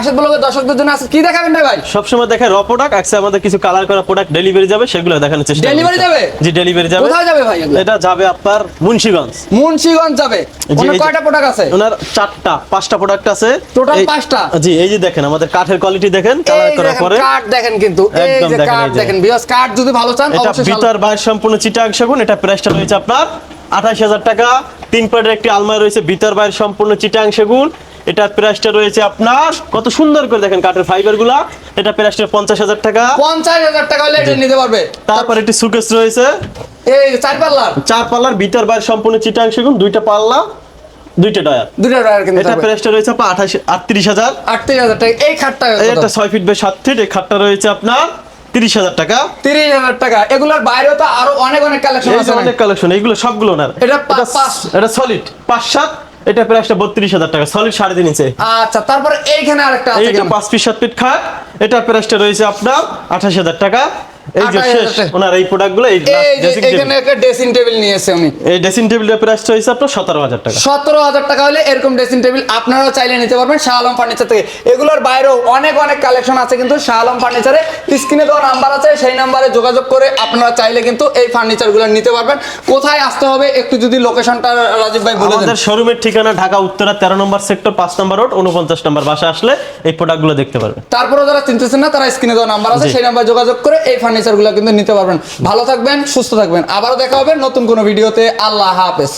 রাশেদ দর্শকদের জন্য আছে কি দেখাবেন ভাই? দেখে র প্রোডাক্ট আমাদের কিছু কালার করা প্রোডাক্ট ডেলিভারি যাবে সেগুলো দেখানোর চেষ্টা। Delivery যাবে? জি ডেলিভারি যাবে। কোথায় যাবে ভাই এটা যাবে আপনার মুন্সিগঞ্জ। মুন্সিগঞ্জ যাবে। ওনার কয়টা প্রোডাক্ট আছে? ওনার চারটা পাঁচটা প্রোডাক্ট আছে। এই- পাঁচটা? জি এই যে দেখেন আমাদের কাঠের কোয়ালিটি দেখেন কালার করার পরে। কার্ড দেখেন কিন্তু এই যে যে। দেখেন বিকজ কার্ড যদি ভালো চান এটা ভিতর বাইরে সম্পূর্ণ চিটাং সেগুন এটা প্রাইসটা রয়েছে আপনার আঠাশ হাজার টাকা। তিন পাটের একটি আলমারি রয়েছে ভিতর বাইরে সম্পূর্ণ চিটাং সেগুন এটার প্রাইসটা রয়েছে আপনার কত সুন্দর করে দেখেন কাঠের ফাইবারগুলা। এটা প্রাইসটা পঞ্চাশ হাজার টাকা। পঞ্চাশ হাজার টাকা হলে এটা নিতে পারবে। তারপর একটি সুকেস রয়েছে। এই চার পাল্লার। চার পাল্লার ভিতর বাইরে সম্পূর্ণ চিটাং সেগুন দুইটা পাল্লা দুইটা ডয়ার টাকার কিনতে এটা প্রাইসটা রয়েছে আপনার আঠাশ আটত্রিশ হাজার। আটত্রিশ হাজার টাকা। এই খাটটা এটা ছয় ফিট বাই সাত ফিট এই খাটটা রয়েছে আপনার তিরিশ হাজার টাকা। তিরিশ হাজার টাকা। এগুলোর বাইরেও তো আরও অনেক অনেক কালেকশন এই আছে অনেক কালেকশন এইগুলো সবগুলো না। এটা। এটা সলিড পাঁচ সাত। এটা প্রায় প্রাইসটা বত্রিশ হাজার টাকা সলিড সাড়ে তিন ইঞ্চে। আচ্ছা তারপরে এইখানে আরেকটা আছে এইটা পাঁচ পিস সাত ফিট খাট এটা প্রাইসটা রয়েছে আপনার আঠাশ হাজার টাকা। এই যে শেষ ওনার এই প্রোডাক্টগুলো এই এখানে একটা ড্রেসিং টেবিল নিয়েছে উনি। এই ড্রেসিং টেবিলের প্রাইসটা হয়েছে আপনার সতেরো হাজার টাকা। সতেরো হাজার টাকা হলে এরকম ড্রেসিং টেবিল আপনারাও চাইলে নিতে পারবেন শাহ আলম ফার্নিচার থেকে। এগুলোর বাইরেও অনেক অনেক কালেকশন আছে কিন্তু শাহ আলম ফার্নিচারে স্ক্রিনে দেওয়া নাম্বার আছে সেই নাম্বারে যোগাযোগ করে আপনারা চাইলে কিন্তু এই ফার্নিচারগুলো নিতে পারবেন। কোথায় আসতে হবে একটু যদি লোকেশনটা রাজীব ভাই বলে দেন। আমাদের শোরুমের ঠিকানা ঢাকা উত্তরা তেরো নম্বর সেক্টর পাঁচ নম্বর রোড উনপঞ্চাশ নম্বর বাসা আসলে এই প্রোডাক্টগুলো দেখতে পারবে তারপরে যারা চিনতেছেন না তারা স্ক্রিনে দেওয়া নাম্বার আছে সেই নাম্বারে যোগাযোগ করে এই ফার্নিচারগুলো কিন্তু নিতে পারবেন। ভালো থাকবেন, সুস্থ থাকবেন। আবারও দেখা হবে নতুন কোনো ভিডিওতে। আল্লাহ হাফেজ।